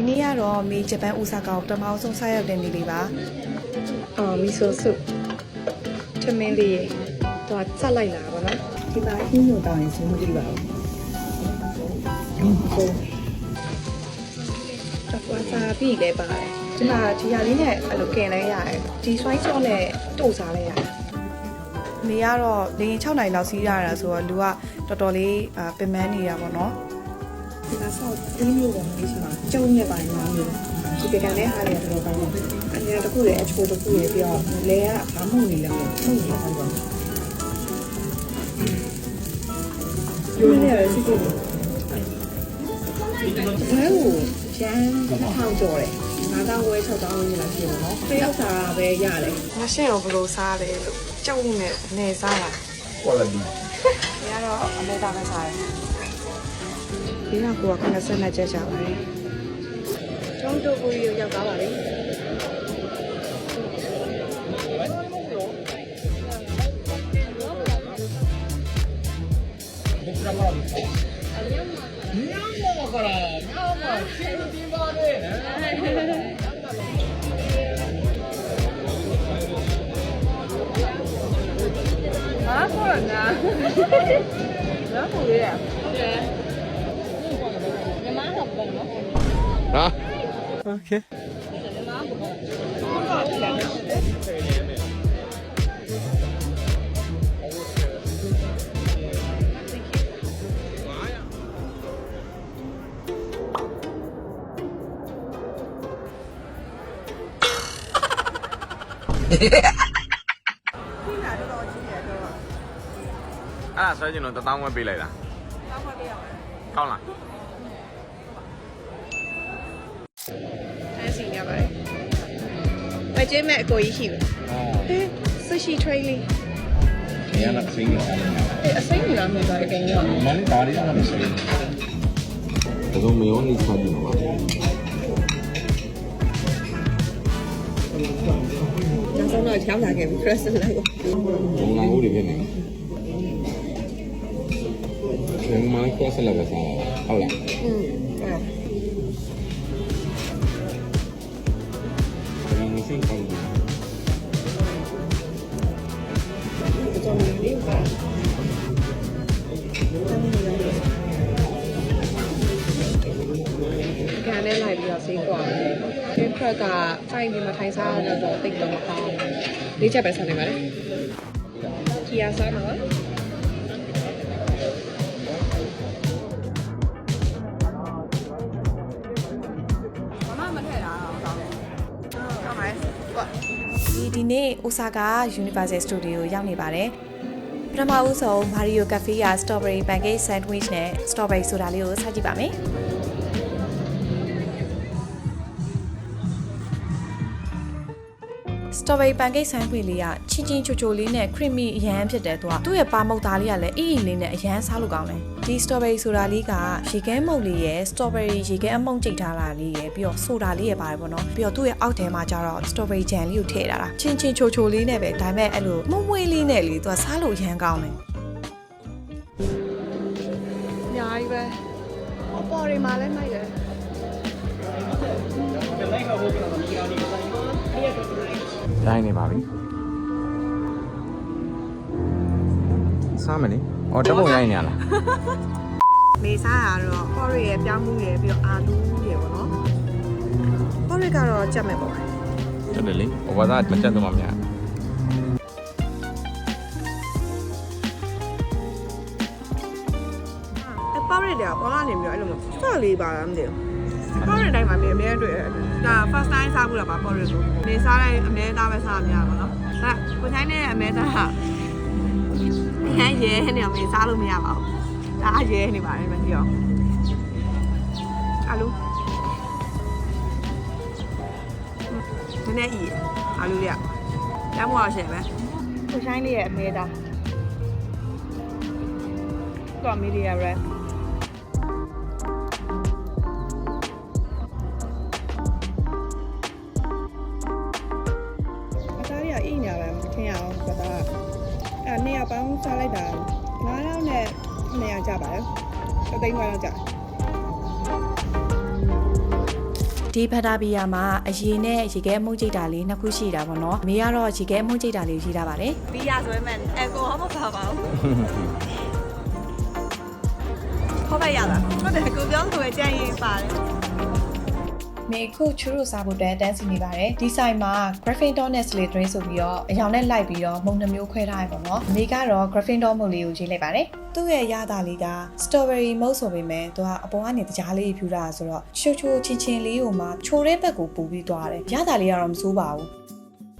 ဒီနေ့ကတော့မေဂျပန်အိုဆာကာကိုပထမဆုံးဆက်ရောက်တဲ့နေ့လေးပါအော်မီဆိုဆုထမင်းလေးတော့ဆက်လိုက်လာပါတော့ဒီပါဟင်းညိုတောင်းရင်စမကြည့်ပါဦးဟုတ်တော့ဝါစာပြီးလဲပါတယ်ဒီမှာဒီဟာလေးနဲ့အဲ့လိုကင်လဲရတယ်ဒီဆွိုင်းချော့နဲ့တို့စားလဲရတယ်မေကတော့လေရင်6နိုင်လောက်စီးရတာဆိုတော့လူကတော်တော်လေးအာပင်ပန်းနေတာပေါ့နော် ဒီကဆောက်အင်းမျိုးပေါ်မှာရှိမှာကျုံနဲ့ပါညာမျိုးဒီပကံနဲ့ဟာရတော့ကောင်းတယ်အနေနဲ့တခုလေအချိုးတခုလေပြီးတော့လဲကဘာမှမနေလည်းမဟုတ်ဘူးဟုတ်ပါဘူးဒီနေ့ရစီစီဘယ်ကိုကျန်းထောင်ကြော်တယ်9000ဝဲ6000ဝဲလာရှိတယ်နော်တယောက်စာပဲရတယ်မရှင်းရောဘလို့စားလဲလို့ကျုပ်နဲ့နေစားတာ quality ဒီကတော့အမေတာပဲစားတယ် ဒီကကိုက90နဲ့ကျက်ကြပါတယ်ကျောင်းတို့ကိုရောက်ရောက်သွားပါလေဟာ okay အဲ့ဒါဆွဲကျင်တော့တသောင်း ဝက်ပေးလိုက်တာတသောင်းဝက်ပေးရအောင်ကောင်းလားအဲ မကျင်းမဲ့အကိုကြီးရှိဘူးဟေး sushi tray လေး Ella la sigue saliendo. အေးအစိမ်းနေလားမေးသွားတယ်ခင်ဗျာ Mal varias la sigue. Es un millón y salió nomás. နောက်ဆုံးတော့ရောက်လာခဲ့ပြီ press လိုက်ကို Un langur y viene. Es un mal cosa la pesada. Hola. อืมအဲ့ နဲ့လိုက်ပြီးတော့ဆေးကွာတယ်။ဒီဖက်ကဖိုင်ဒီမှာထိုင်စားရတော့တိတ်တော့မကောင်းဘူး။လေးချက်ပဲဆက်နေပါလေ။ကီယာစားမှာပါ။ဒီဒီနေ့ Osaka Universal Studio ရောက်နေပါတယ်ပထမဦးဆုံး Mario Cafe က Strawberry Pancake Sandwich နဲ့ Strawberry Soda လေးကိုစားကြည့်ပါမယ် စတော်ဘယ်ရီပန်ကိတ်ဆန်ခွေလေးကချင်းချင်းချိုချိုလေးနဲ့ခရစ်မီအရန်ဖြစ်တယ်သူကသူ့ရဲ့ပါမုတ်သားလေးကလည်းအီအီလေးနဲ့အရန်စားလို့ကောင်းတယ်ဒီစတော်ဘယ်ရီဆိုတာလေးကရေခဲမုတ်လေးရယ်စတော်ဘယ်ရီရေခဲအမုံကျိတ်ထားတာလေးရယ်ပြီးတော့ဆိုဒါလေးရယ်ပါတယ်ပေါ့နော်ပြီးတော့သူ့ရဲ့အောက်ထဲမှာကျတော့စတော်ဘယ်ရီဂျမ်လေးကိုထည့်ထားတာချင်းချင်းချိုချိုလေးနဲ့ပဲဒါပေမဲ့အဲ့လိုမွမွေးလေးနဲ့လေသူကစားလို့အရန်ကောင်းတယ်အများကြီးပဲအပေါ်တွေမှာလည်းမိုက်တယ် တိုင်းနေပါပြီစားမနေအော်တပုံရိုင်းနေရလားမေစားရတော့ပေါ်ရီရဲ့ပြောင်းမှုရဲ့ပြီးတော့အာလူးရဲ့ပေါ့နော်ပေါ်ရီကတော့ကြက်မဲ့ပေါ့တက်တယ်လေဘာသာမချက်တော့မှမရအပေါ်ရီတွေကပေါ်လာနေပြီးတော့အဲ့လိုမျိုးဆော့လေးပါလားမသိဘူး ပေါ်ရီတိုင်းမှာမြေအများတွေ့ဒါ first time စားဘူးလားပါပေါ်ရီကိုနေစားတဲ့အမဲသားပဲစားရမှာပေါ့နော်အဲကိုချိုင်းနဲ့အမဲသားဟာရမ်းရဲနေအောင်မေစားလို့မရပါဘူးဒါအရဲနေပါတယ်မသိရောအလူနည်းနည်းဤအလူလေးကတမ်းမွားရှယ်ပဲကိုချိုင်းလေးရဲ့အမဲသားတော့မီဒီယာရဲအ တွေကအိညာပဲမထင်ရအောင်ကသားအဲ့နေရာပေါင်းစားလိုက်တာ9000နဲ့200ကျပါတယ်အသိန်းခွဲလောက်ကျဒီဖတာဘီယာမှာအရေနဲ့ရေခဲအမှုန့်ကြိတ်တာလေးနှစ်ခုရှိတာပေါ့နော်အမေကတော့ရေခဲအမှုန့်ကြိတ်တာလေးရှိတာပါတယ်ဘီယာဆိုရင်အယ်ကိုဟောမပါပါဘူးခေါ်ပါရလားဟုတ်တယ်ကိုပြောဆိုရင်ကြံ့ရင်ပါတယ် မေခုချူရိုစားဖို့အတွက်တန်းစီနေပါတယ်ဒီဆိုင်မှာ Gryffindor နဲ့ Slytherin ဆိုပြီးတော့အရောင်နဲ့လိုက်ပြီးတော့မုံနှမျိုးခွဲထားရပါတော့အမေကတော့ Gryffindor မုံလေးကိုရေးလိုက်ပါတယ်သူ့ရဲ့ရတာလေးက strawberry မုတ်ဆိုပေမဲ့သူကအပေါ်ကနေတကြားလေးဖြူတာဆိုတော့ချိုချိုချင်းချင်းလေးကိုမှချိုတဲ့ဘက်ကိုပူပြီးသွားတယ်ရတာလေးကတော့မစိုးပါဘူး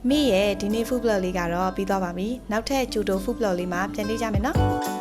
မိရဲ့ဒီနေ့ food blog လေးကတော့ပြီးသွားပါပြီနောက်ထပ်ဂျူတို food blog လေးမှာပြန်လေးကြမယ်နော်